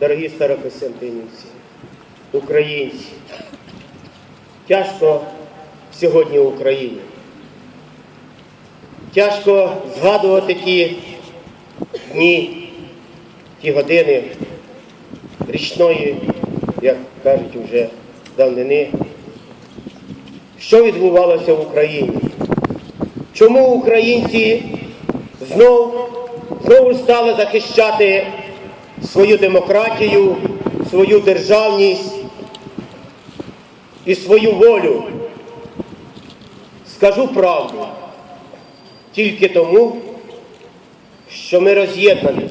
дорогі старокостянтинівці, українці, тяжко сьогодні Україні. Тяжко згадувати ті дні, ті години річної, як кажуть вже давнини, що відбувалося в Україні. Чому українці знов, знову стали захищати свою демократію, свою державність і свою волю? Скажу правду, тільки тому, що ми роз'єднані.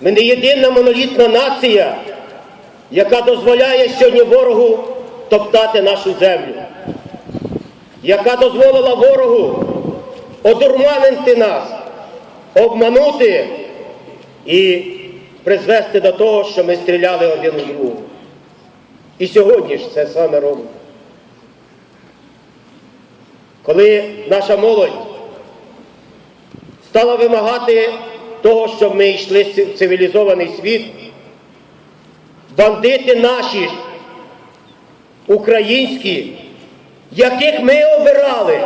Ми не єдина монолітна нація, яка дозволяє сьогодні ворогу топтати нашу землю, яка дозволила ворогу одурманити нас, обманути і призвести до того, що ми стріляли один у другого. І сьогодні ж це саме робимо. Коли наша молодь стала вимагати того, щоб ми йшли в цивілізований світ, бандити наші українські, яких ми обирали,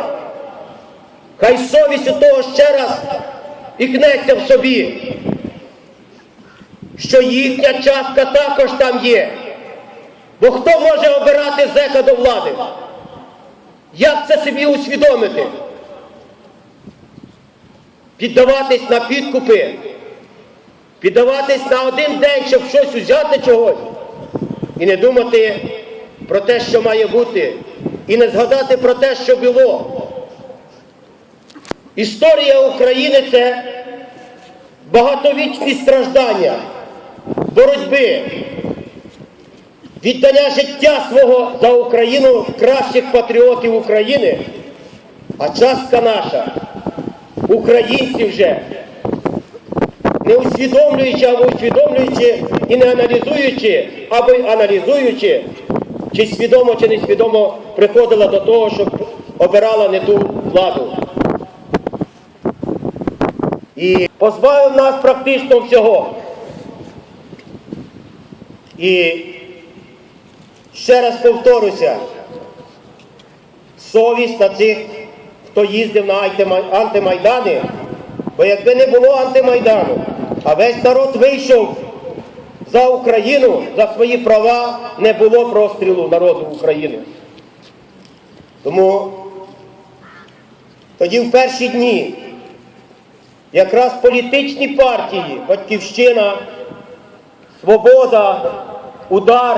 хай совість у того ще раз ікнеться в собі, що їхня частка також там є. Бо хто може обирати зека до влади? Як це собі усвідомити? Піддаватись на підкупи, піддаватись на один день, щоб щось взяти чогось, і не думати про те, що має бути, і не згадати про те, що було. Історія України це багатовічні страждання, боротьби, віддання життя свого за Україну кращих патріотів України, а частка наша, українці вже, не усвідомлюючи або усвідомлюючи і не аналізуючи, або аналізуючи, чи свідомо, чи несвідомо приходила до того, щоб обирала не ту владу. І позбавив нас практично всього. І ще раз повторюся, совість на цих, хто їздив на антимайдани, бо якби не було антимайдану, а весь народ вийшов за Україну, за свої права, не було прострілу народу України. Тому тоді в перші дні якраз політичні партії, Батьківщина, Свобода, Удар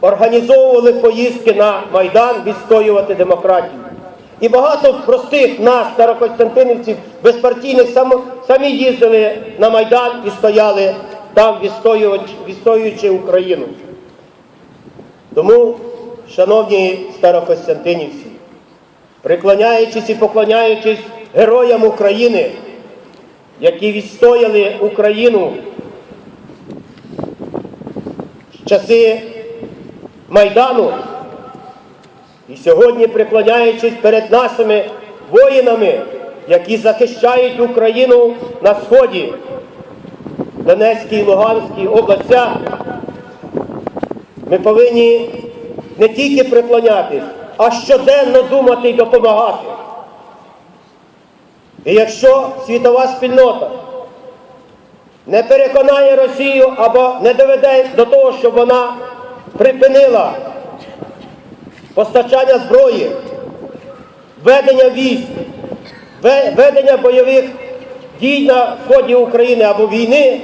організовували поїздки на Майдан відстоювати демократію. І багато простих нас, старокостянтинівців, безпартійних, самі їздили на Майдан і стояли там, відстоюючи Україну. Тому, шановні старокостянтинівці, преклоняючись і поклоняючись героям України, які відстояли Україну часи Майдану, і сьогодні преклоняючись перед нашими воїнами, які захищають Україну на сході, Донецькій і Луганській областях, ми повинні не тільки преклонятись, а щоденно думати і допомагати. І якщо світова спільнота не переконає Росію або не доведе до того, щоб вона припинила постачання зброї, ведення військ, ведення бойових дій на сході України або війни,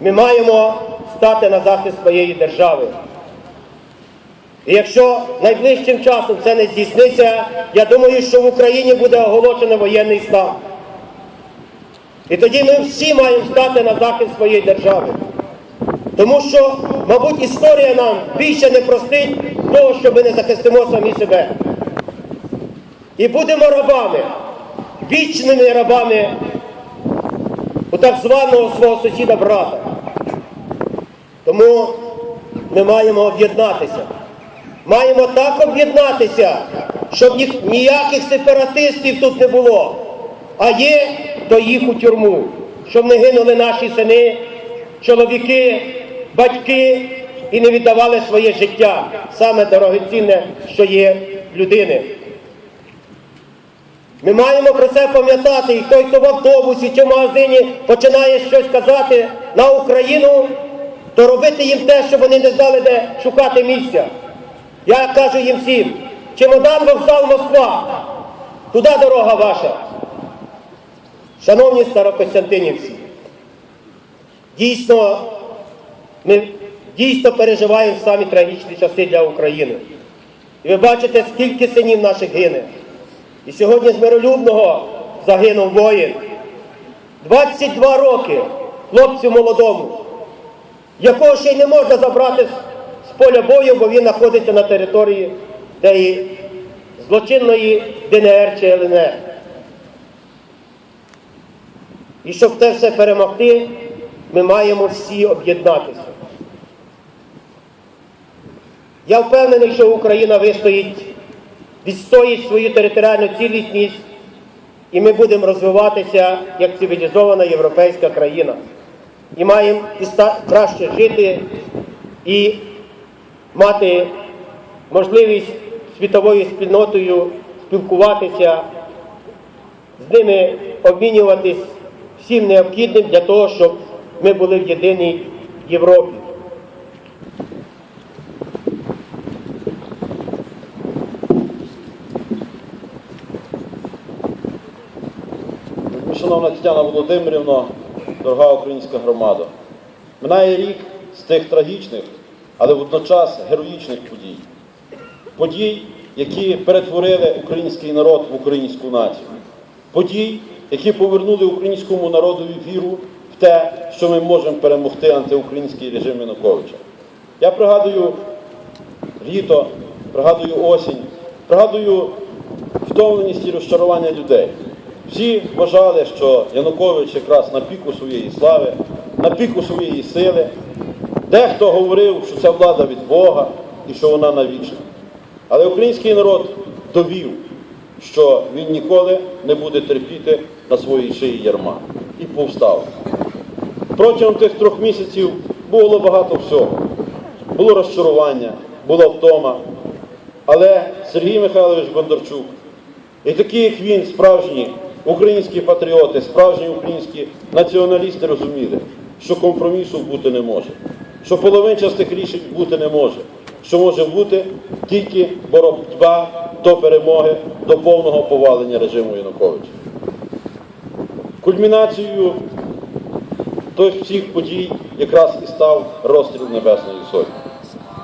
ми маємо стати на захист своєї держави. І якщо найближчим часом це не здійсниться, я думаю, що в Україні буде оголошено воєнний стан. І тоді ми всі маємо стати на захист своєї держави. Тому що, мабуть, історія нам більше не простить того, що ми не захистимо самі себе. І будемо рабами, вічними рабами у так званого свого сусіда брата. Тому ми маємо об'єднатися. Маємо так об'єднатися, щоб ні- ніяких сепаратистів тут не було. А є, то їх у тюрму. щоб не гинули наші сини, чоловіки, батьки і не віддавали своє життя, саме дорогоцінне, що є людини. Ми маємо про це пам'ятати, і той, хто в автобусі чи в магазині починає щось казати на Україну, то робити їм те, щоб вони не знали, де шукати місця. Я кажу їм всім, чемодан вокзал Москва, куди дорога ваша? Шановні старокостянтинівці, дійсно, ми дійсно переживаємо самі трагічні часи для України. І ви бачите, скільки синів наших гине. І сьогодні з миролюбного загинув воїн. 22 роки хлопцю молодому, якого ще й не можна забрати з, поля бою, бо він знаходиться на території тієї злочинної ДНР чи ЛНР. І щоб це все перемогти, ми маємо всі об'єднатися. Я впевнений, що Україна вистоїть, відстоїть свою територіальну цілісність, і ми будемо розвиватися як цивілізована європейська країна. І маємо краще жити і мати можливість світовою спільнотою спілкуватися, з ними обмінюватись всім необхідним для того, щоб ми були в єдиній Європі. Шановна Тетяна Володимирівна, дорога українська громада, минає рік з тих трагічних, але водночас героїчних подій. Подій, які перетворили український народ в українську націю. Подій, які повернули українському народові віру в те, що ми можемо перемогти антиукраїнський режим Януковича. Я пригадую літо, пригадую осінь, пригадую втомленість і розчарування людей. Всі вважали, що Янукович якраз на піку своєї слави, на піку своєї сили. Дехто говорив, що ця влада від Бога і що вона навічна. Але український народ довів, що він ніколи не буде терпіти на своїй шиї ярма. І повстав. Протягом тих трьох місяців було багато всього. Було розчарування, була втома. Але Сергій Михайлович Бондарчук і такі, як він, справжні українські патріоти, справжні українські націоналісти розуміли, що компромісу бути не може, що половинчастих рішень бути не може, що може бути тільки боротьба до перемоги, до повного повалення режиму Януковича. Кульмінацією тих всіх подій якраз і став розстріл Небесної Сотні.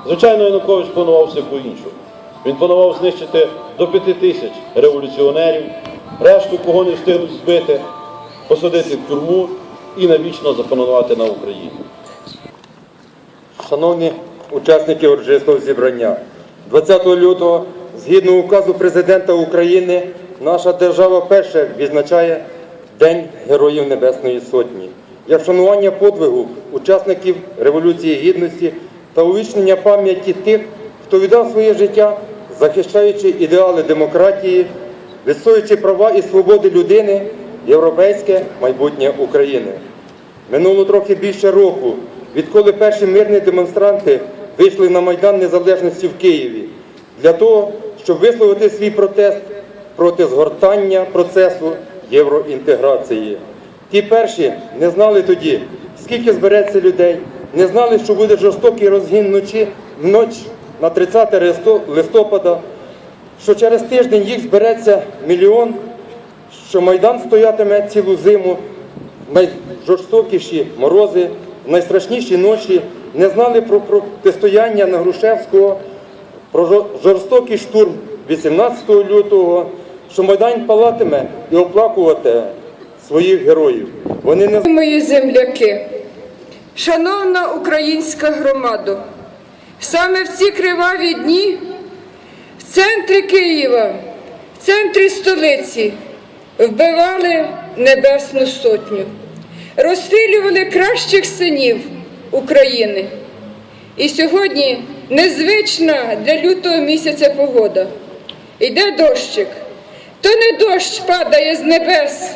Звичайно, Янукович планував все по-іншому. Він планував знищити до п'яти тисяч революціонерів, решту, кого не встигнуть збити, посадити в тюрму і навічно запанувати на Україні. Шановні учасники урочистого зібрання, 20 лютого, згідно указу президента України, наша держава перше відзначає День Героїв Небесної Сотні. Як вшанування подвигу учасників Революції Гідності та увічнення пам'яті тих, хто віддав своє життя, захищаючи ідеали демократії, відстоюючи права і свободи людини, європейське майбутнє України. Минуло трохи більше року, відколи перші мирні демонстранти вийшли на Майдан Незалежності в Києві для того, щоб висловити свій протест проти згортання процесу євроінтеграції. Ті перші не знали тоді, скільки збереться людей, не знали, що буде жорстокий розгін вночі, вноч на 30 листопада, що через тиждень їх збереться мільйон, що Майдан стоятиме цілу зиму, найжорстокіші морози, найстрашніші ночі, не знали про протистояння на Грушевського, про жорстокий штурм 18 лютого, що Майдан палатиме і оплакуватиме своїх героїв. Вони не Мої земляки, шановна українська громада, саме в ці криваві дні в центрі Києва, в центрі столиці вбивали Небесну Сотню, розстрілювали кращих синів України. І сьогодні незвична для лютого місяця погода. Йде дощик, то не дощ падає з небес,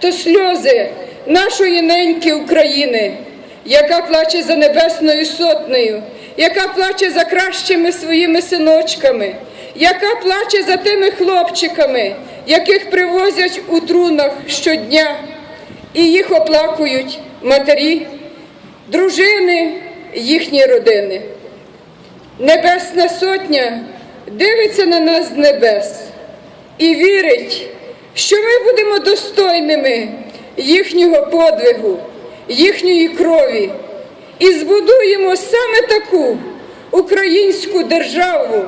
то сльози нашої неньки України, яка плаче за небесною сотнею, яка плаче за кращими своїми синочками, яка плаче за тими хлопчиками, яких привозять у трунах щодня, і їх оплакують матері, дружини, їхні родини. Небесна Сотня дивиться на нас з небес і вірить, що ми будемо достойними їхнього подвигу, їхньої крові і збудуємо саме таку українську державу,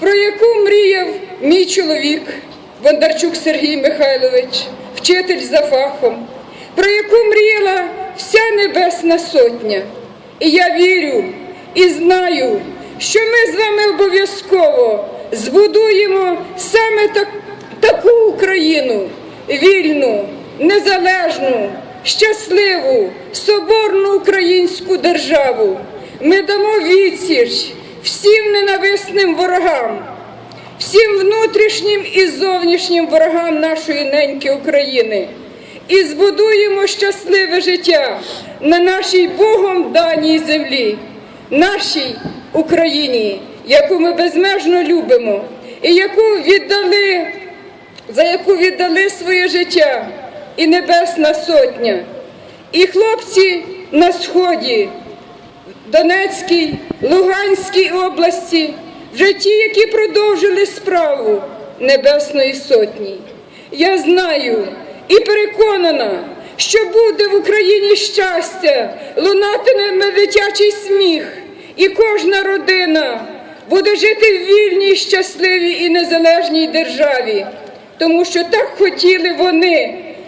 про яку мріяв мій чоловік Бондарчук Сергій Михайлович, вчитель за фахом, про яку мріяла вся Небесна Сотня. І я вірю і знаю, що ми з вами обов'язково збудуємо саме так, таку Україну вільну, незалежну, щасливу, соборну українську державу. Ми дамо відсіч всім ненависним ворогам, всім внутрішнім і зовнішнім ворогам нашої неньки України і збудуємо щасливе життя на нашій Богом даній землі, нашій Україні, яку ми безмежно любимо, і яку віддали, за яку віддали своє життя і Небесна Сотня, і хлопці на сході. Донецькій, Луганській області, вже ті, які продовжили справу Небесної Сотні. Я знаю і переконана, що буде в Україні щастя, лунатиме дитячий сміх, і кожна родина буде жити в вільній, щасливій і незалежній державі, тому що так хотіли вони,